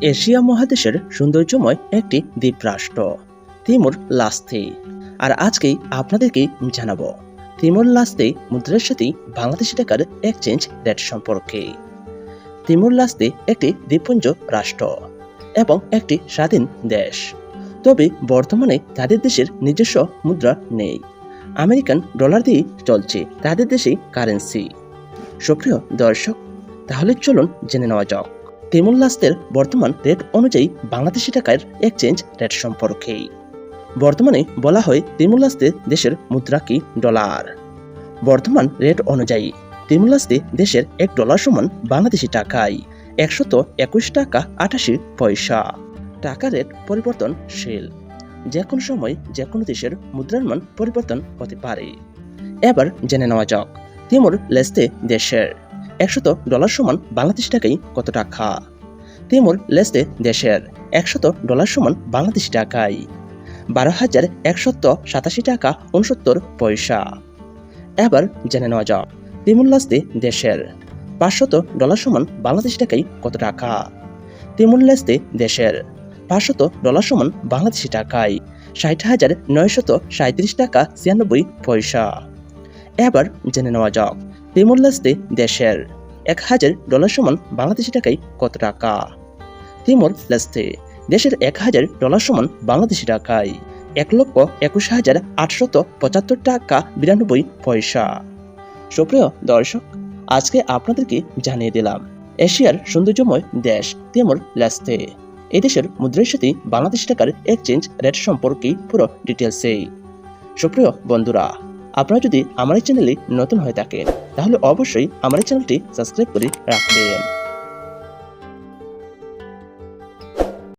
Asia মহাদেশের সৌন্দর্যময় একটি দ্বীপরাষ্ট্র, Timur লাস্তি। আর আজকেই আপনাদেরকে জানাব, তিমুর লাস্তি মুদ্রার সাথে বাংলাদেশি টাকার এক্সচেঞ্জ রেট সম্পর্কে। তিমুর লাস্তি একটি দ্বীপপুঞ্জ রাষ্ট্র এবং একটি স্বাধীন দেশ। তবে বর্তমানে তাদের দেশের নিজস্ব মুদ্রা নেই। আমেরিকান ডলার দিয়ে চলছে তাদের দেশে কারেন্সি সুপ্রিয় দর্শক, তাহলে চলুন জেনে নেওয়া যাক। তিমুল্লাস্তের বর্তমান রেট অনুযায়ী বাংলাদেশি টাকার এক্সচেঞ্জ রেট সম্পর্কে। বর্তমানে বলা হয় তিমুল্লাস্তে দেশের মুদ্রা কি ডলার বর্তমান রেট অনুযায়ী তিমুল্লাস্তে দেশের এক ডলার সমান বাংলাদেশি টাকায় একশত একুশ টাকা আটাশি পয়সা। টাকা রেট পরিবর্তনশীল। যে কোনো সময় যে কোনো দেশের মুদ্রার মান পরিবর্তন হতে পারে। এবার জেনে নেওয়া যাক তিমুর লেস্তে দেশের। একশত ডলার সমান বাংলাদেশ টাকায় কত টাকা? তিমুর লেস্তে দেশের একশত ডলার সমান বাংলাদেশ টাকায় বারো হাজার একশত সাতাশি টাকা উনসত্তর পয়সা। এবার জেনে নেওয়া যাক, তিমুর লাস্তে দেশের পাঁচশত ডলার সমান বাংলাদেশ টাকায় কত টাকা? তিমুর লেস্তে দেশের পাঁচশত ডলার সমান বাংলাদেশি টাকায় ষাট হাজার নয়শত সাঁত্রিশ টাকা ছিয়ানব্বই পয়সা। এবার জেনে নেওয়া যাক। তিমুর লেস্তে দেশের এক হাজার ডলার সমান বাংলাদেশি টাকায় কত টাকা? তিমুর লাস্তে দেশের এক হাজার ডলার সমান বাংলাদেশি টাকায় এক লক্ষ একুশ হাজার আটশত পঁচাত্তর টাকা বিরানব্বই পয়সা। সুপ্রিয় দর্শক, আজকে আপনাদেরকে জানিয়ে দিলাম, এশিয়ার সৌন্দর্যময় দেশ তিমুর লেস্তে এই দেশের মুদ্রার সাথে বাংলাদেশ টাকার এক্সচেঞ্জ রেট সম্পর্কে পুরো ডিটেলসে সুপ্রিয় বন্ধুরা আপনারা যদি আমার এই চ্যানেলে নতুন হয়ে থাকেন, তাহলে অবশ্যই আমার এই চ্যানেলটি সাবস্ক্রাইব করে রাখবেন।